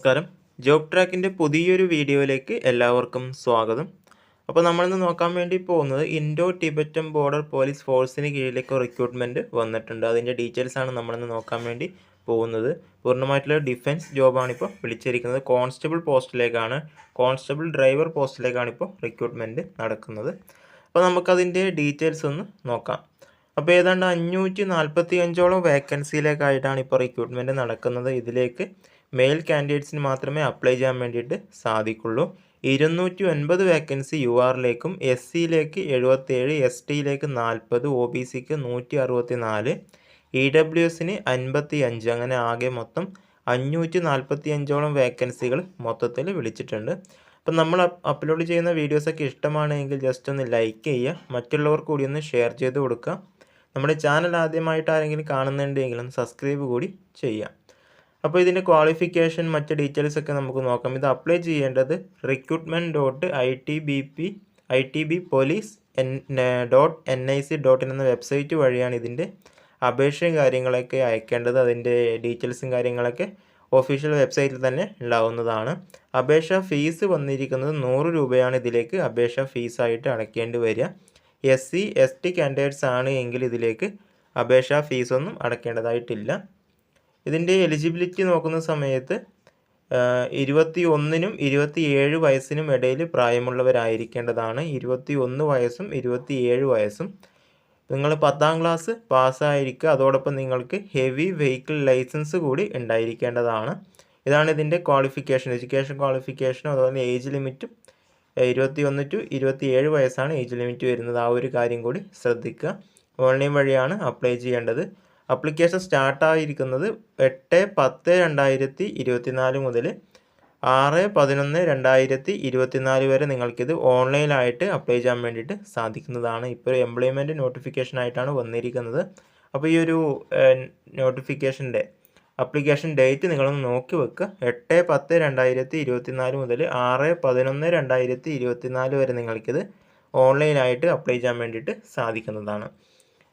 നമസ്കാരം. ജോബ് ട്രാക്കിന്റെ പുതിയൊരു വീഡിയോയിലേക്ക് എല്ലാവർക്കും സ്വാഗതം. അപ്പോൾ നമ്മളിന്ന് നോക്കാൻ വേണ്ടി പോകുന്നത് ഇൻഡോ ടിബറ്റൻ ബോർഡർ പോലീസ് ഫോഴ്സിന് കീഴിലേക്ക് റിക്രൂട്ട്മെന്റ് വന്നിട്ടുണ്ട്. അതിന്റെ ഡീറ്റെയിൽസ് ആണ് നമ്മളിന്ന് നോക്കാൻ വേണ്ടി പോകുന്നത്. പൂർണമായിട്ടുള്ള ഡിഫൻസ് ജോബാണ് ഇപ്പോൾ വിളിച്ചിരിക്കുന്നത്. കോൺസ്റ്റബിൾ പോസ്റ്റിലേക്കാണ് കോൺസ്റ്റബിൾ ഡ്രൈവർ പോസ്റ്റിലേക്കാണ് ഇപ്പോൾ റിക്രൂട്ട്മെന്റ് നടക്കുന്നത്. അപ്പോൾ നമുക്കതിന്റെ ഡീറ്റെയിൽസ് ഒന്ന് നോക്കാം. അപ്പോൾ ഏതാണ്ട് അഞ്ഞൂറ്റി നാൽപ്പത്തി അഞ്ചോളം വേക്കൻസിയിലേക്കായിട്ടാണ് ഇപ്പോൾ റിക്രൂട്ട്മെന്റ് നടക്കുന്നത്. ഇതിലേക്ക് മെയിൽ കാൻഡിഡേറ്റ്സിന് മാത്രമേ അപ്ലൈ ചെയ്യാൻ വേണ്ടിയിട്ട് സാധിക്കുള്ളൂ. ഇരുന്നൂറ്റി ഒൻപത് വേക്കൻസി യു ആറിലേക്കും എസ് സിയിലേക്ക് എഴുപത്തേഴ് എസ് ടിയിലേക്ക് നാൽപ്പത് ഒ ബി സിക്ക് നൂറ്റി അറുപത്തി നാല് ഇ ഡബ്ല്യു എസിന് അൻപത്തി അഞ്ച് അങ്ങനെ ആകെ മൊത്തം അഞ്ഞൂറ്റി നാൽപ്പത്തി അഞ്ചോളം വേക്കൻസികൾ മൊത്തത്തിൽ വിളിച്ചിട്ടുണ്ട്. അപ്പം നമ്മൾ അപ്ലോഡ് ചെയ്യുന്ന വീഡിയോസൊക്കെ ഇഷ്ടമാണെങ്കിൽ ജസ്റ്റ് ഒന്ന് ലൈക്ക് ചെയ്യുക. മറ്റുള്ളവർ കൂടി ഒന്ന് ഷെയർ ചെയ്ത് കൊടുക്കുക. നമ്മുടെ ചാനൽ ആദ്യമായിട്ട് ആരെങ്കിലും കാണുന്നുണ്ടെങ്കിലും സബ്സ്ക്രൈബ് കൂടി ചെയ്യാം അപ്പോൾ ഇതിന്റെ ക്വാളിഫിക്കേഷൻ മറ്റ് ഡീറ്റെയിൽസ് ഒക്കെ നമുക്ക് നോക്കാം. ഇത് അപ്ലൈ ചെയ്യേണ്ടത് recruitment dot I T B P I T B police N dot N I C dot in എന്ന വെബ്സൈറ്റ് വഴിയാണ് ഇതിന്റെ അപേക്ഷയും കാര്യങ്ങളൊക്കെ അയക്കേണ്ടത്. അതിന്റെ ഡീറ്റെയിൽസും കാര്യങ്ങളൊക്കെ ഒഫീഷ്യൽ വെബ്സൈറ്റിൽ തന്നെ ഉണ്ടാവുന്നതാണ്. അപേക്ഷ ഫീസ് വന്നിരിക്കുന്നത് നൂറ് രൂപയാണ് ഇതിലേക്ക് അപേക്ഷ ഫീസായിട്ട് അടയ്ക്കേണ്ടി വരിക. S C S T candidates ആണ് എങ്കിൽ ഇതിലേക്ക് അപേക്ഷാ ഫീസൊന്നും അടയ്ക്കേണ്ടതായിട്ടില്ല ഇതിന്റെ എലിജിബിലിറ്റി നോക്കുന്ന സമയത്ത് ഇരുപത്തി ഒന്നിനും ഇരുപത്തി ഏഴ് വയസ്സിനും ഇടയിൽ പ്രായമുള്ളവരായിരിക്കേണ്ടതാണ്. ഇരുപത്തി ഒന്ന് വയസ്സും ഇരുപത്തി ഏഴ് വയസ്സും. നിങ്ങൾ പത്താം ക്ലാസ് പാസ്സായിരിക്കുക. അതോടൊപ്പം നിങ്ങൾക്ക് ഹെവി വെഹിക്കിൾ ലൈസൻസ് കൂടി ഉണ്ടായിരിക്കേണ്ടതാണ്. ഇതാണ് ഇതിന്റെ ക്വാളിഫിക്കേഷൻ എഡ്യൂക്കേഷൻ ക്വാളിഫിക്കേഷനും അതുപോലെ ഏജ് ലിമിറ്റും ഇരുപത്തി ഒന്ന് ടു ഇരുപത്തി ഏഴ് വയസ്സാണ് ഏജ് ലിമിറ്റ് വരുന്നത്. ആ ഒരു കാര്യം കൂടി ശ്രദ്ധിക്കുക. ഓൺലൈൻ വഴിയാണ് അപ്ലൈ ചെയ്യേണ്ടത്. അപ്ലിക്കേഷൻ സ്റ്റാർട്ടായിരിക്കുന്നത് എട്ട് പത്ത് രണ്ടായിരത്തി ഇരുപത്തിനാല് മുതൽ ആറ് പതിനൊന്ന് രണ്ടായിരത്തി ഇരുപത്തിനാല് വരെ നിങ്ങൾക്കിത് ഓൺലൈനായിട്ട് അപ്ലൈ ചെയ്യാൻ വേണ്ടിയിട്ട് സാധിക്കുന്നതാണ്. ഇപ്പോൾ എംപ്ലോയ്മെന്റ് നോട്ടിഫിക്കേഷൻ ആയിട്ടാണ് വന്നിരിക്കുന്നത്. അപ്പോൾ ഈ ഒരു നോട്ടിഫിക്കേഷന്റെ അപ്ലിക്കേഷൻ ഡേറ്റ് നിങ്ങളൊന്ന് നോക്കി വെക്കുക എട്ട് പത്ത് രണ്ടായിരത്തി ഇരുപത്തിനാല് മുതൽ ആറ് പതിനൊന്ന് രണ്ടായിരത്തി ഇരുപത്തിനാല് വരെ നിങ്ങൾക്കിത് ഓൺലൈനായിട്ട് അപ്ലൈ ചെയ്യാൻ വേണ്ടിയിട്ട് സാധിക്കുന്നതാണ്.